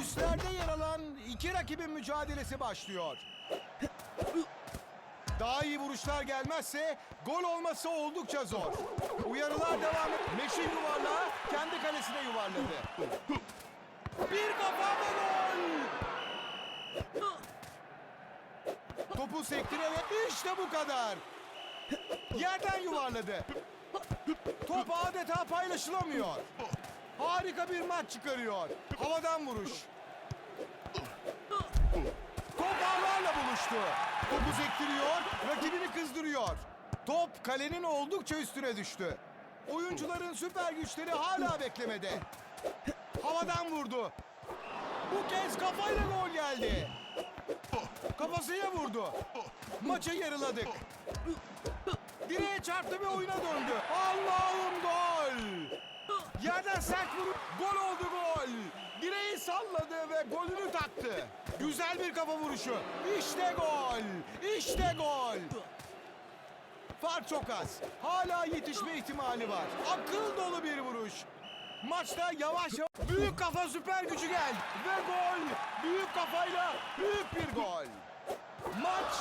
üstlerde yer alan iki rakibin mücadelesi başlıyor. Daha iyi vuruşlar gelmezse gol olması oldukça zor. Uyarılar devam et. Meşin yuvarlağı kendi kalesine yuvarladı. Bir kafa ve gol! Topu sektirerek işte bu kadar. Yerden yuvarladı. Top adeta paylaşılamıyor. Harika bir maç çıkarıyor. Havadan vuruş. Buluştu. Topu sektiriyor, rakibini kızdırıyor. Top kalenin oldukça üstüne düştü. Oyuncuların süper güçleri hala beklemede. Havadan vurdu. Bu kez kafayla gol geldi. Kafasıyla vurdu. Maçı yarıladık. Direğe çarptı ve oyuna döndü. Allah'ım gol! Yerden sert vurup gol oldu gol. Direği salladı ve golünü taktı. Güzel bir kafa vuruşu. İşte gol. İşte gol. Fark çok az. Hala yetişme ihtimali var. Akıl dolu bir vuruş. Maçta yavaş yavaş büyük kafa süper gücü geldi. Ve gol. Büyük kafayla büyük bir gol. Maç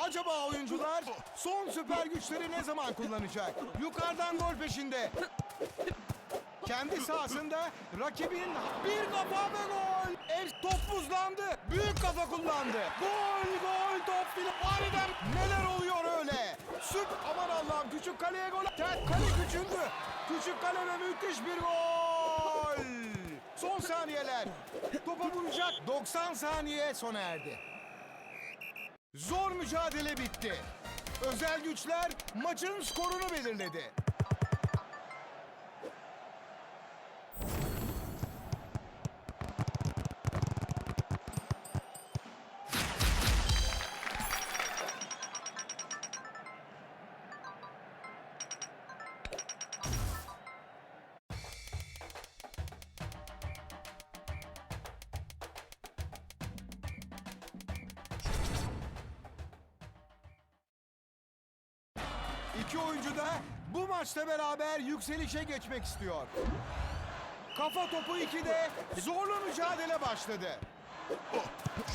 6-5. Acaba oyuncular son süper güçleri ne zaman kullanacak? Yukarıdan gol peşinde. Kendi sahasında rakibin bir kafa ve gol. Ev top buzlandı. Büyük kafa kullandı. Gol gol top filan. Aniden neler oluyor öyle? Süp aman Allah'ım küçük kaleye gol. Ter- Kale küçüldü. Küçük kale ve müthiş bir gol. Son saniyeler. Topa vuracak. 90 saniye sona erdi. Zor mücadele bitti. Özel güçler maçın skorunu belirledi. İki oyuncu da bu maçla beraber yükselişe geçmek istiyor. Kafa topu 2'de zorlu mücadele başladı.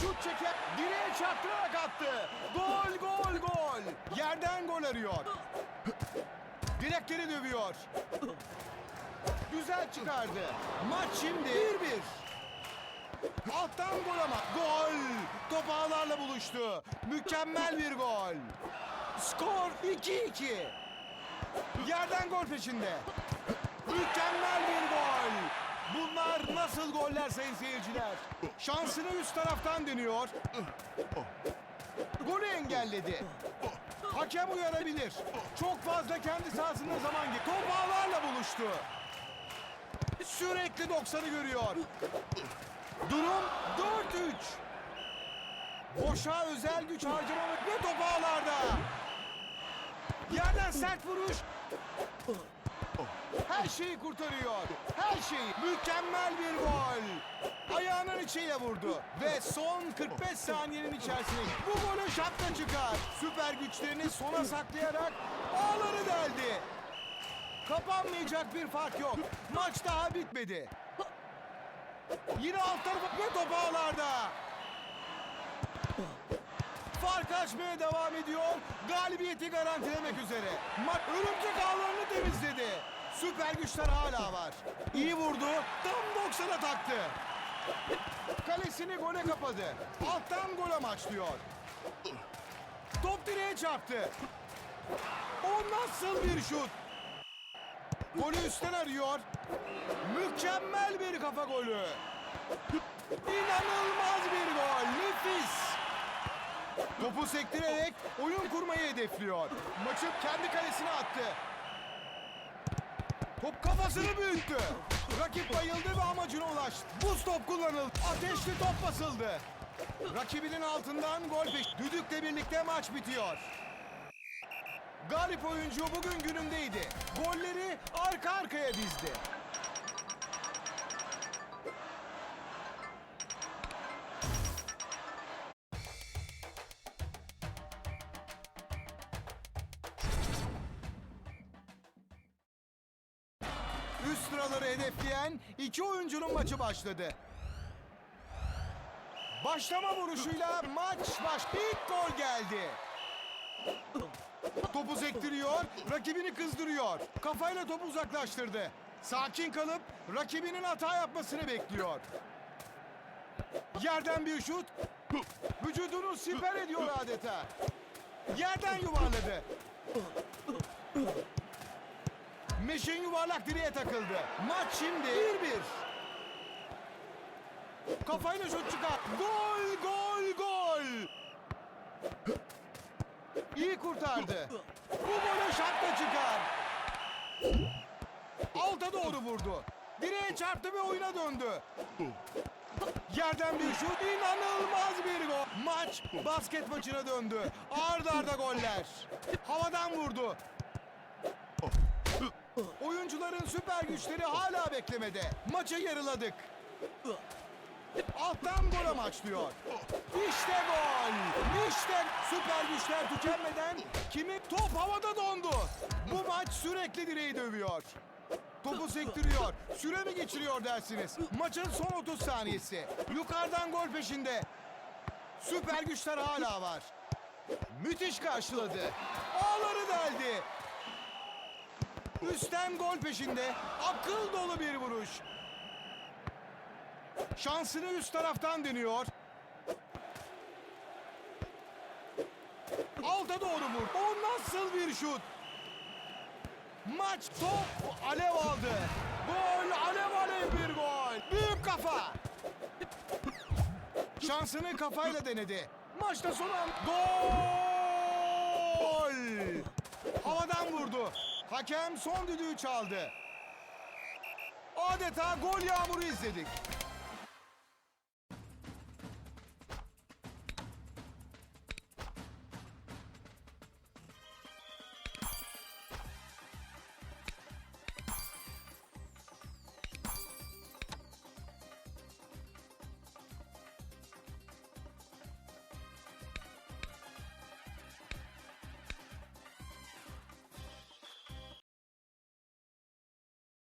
Şut çeker, direğe çarptırarak attı. Gol, gol, gol. Yerden gol arıyor. Direkleri dövüyor. Güzel çıkardı. Maç şimdi 1-1. Alttan gol ama. Gol. Top ağlarla buluştu. Mükemmel bir gol. Skor 2-2. Yerden gol peşinde. Mükemmel bir gol. Bunlar nasıl goller sayın seyirciler? Şansını üst taraftan deniyor. Golü engelledi. Hakem uyarabilir. Çok fazla kendi sahasında zaman geçti. Top ağlarla buluştu. Sürekli 90'ı görüyor. Durum 4-3. Boşa özel güç harcamamak ve top ağlarda. Yerden sert vuruş. Her şeyi kurtarıyor. Her şeyi. Mükemmel bir gol. Ayağının içiyle vurdu. Ve son 45 saniyenin içerisinde bu golü şapka çıkar. Süper güçlerini sona saklayarak ağları deldi. Kapanmayacak bir fark yok. Maç daha bitmedi. Yine alt tarafa ve top ağlarda. Fark açmaya devam ediyor. Galibiyeti garantilemek üzere. Maç örümcek ağlarını temizledi. Süper güçler hala var. İyi vurdu. Tam 90'a taktı. Kalesini gole kapadı. Alttan gol amaçlıyor. Top direğe çarptı. O nasıl bir şut? Golü üstten arıyor. Mükemmel bir kafa golü. İnanılmaz bir gol. Nefis. Topu sektirerek oyun kurmayı hedefliyor. Maçı kendi kalesine attı. Top kafasını büyüttü. Rakip bayıldı ve amacına ulaştı. Buz top kullanıldı. Ateşli top basıldı. Rakibinin altından gol peş. Düdükle birlikte maç bitiyor. Galip oyuncu bugün günündeydi. Golleri arka arkaya dizdi. Üst sıraları hedefleyen iki oyuncunun maçı başladı. Başlama vuruşuyla maç baş. İlk gol geldi. Topu sektiriyor, rakibini kızdırıyor. Kafayla topu uzaklaştırdı. Sakin kalıp rakibinin hata yapmasını bekliyor. Yerden bir şut. Vücudunu siper ediyor adeta. Yerden yuvarladı. Meşin yuvarlak direğe takıldı. Maç şimdi 1-1. Kafayla şut çıkar. Gol, gol, gol. İyi kurtardı. Bu golü şartla çıkar. Alta doğru vurdu. Direğe çarptı ve oyuna döndü. Yerden bir şut, inanılmaz bir gol. Maç basket maçına döndü. Arda arda goller. Havadan vurdu. Oyuncuların süper güçleri hala beklemede. Maçı yarıladık. Alttan gol amaçlıyor. İşte gol. İşte süper güçler tükenmeden kimi top havada dondu. Bu maç sürekli direği dövüyor. Topu sektiriyor. Süre mi geçiriyor dersiniz? Maçın son 30 saniyesi. Yukarıdan gol peşinde. Süper güçler hala var. Müthiş karşıladı. Ağları deldi. Üstten gol peşinde. Akıl dolu bir vuruş. Şansını üst taraftan deniyor. Alta doğru vur. O nasıl bir şut? Maç top alev aldı. Gol alev alev bir gol. Büyük kafa. Şansını kafayla denedi. Maçta son an gol. Havadan vurdu. Hakem son düdüğü çaldı. Adeta gol yağmuru izledik.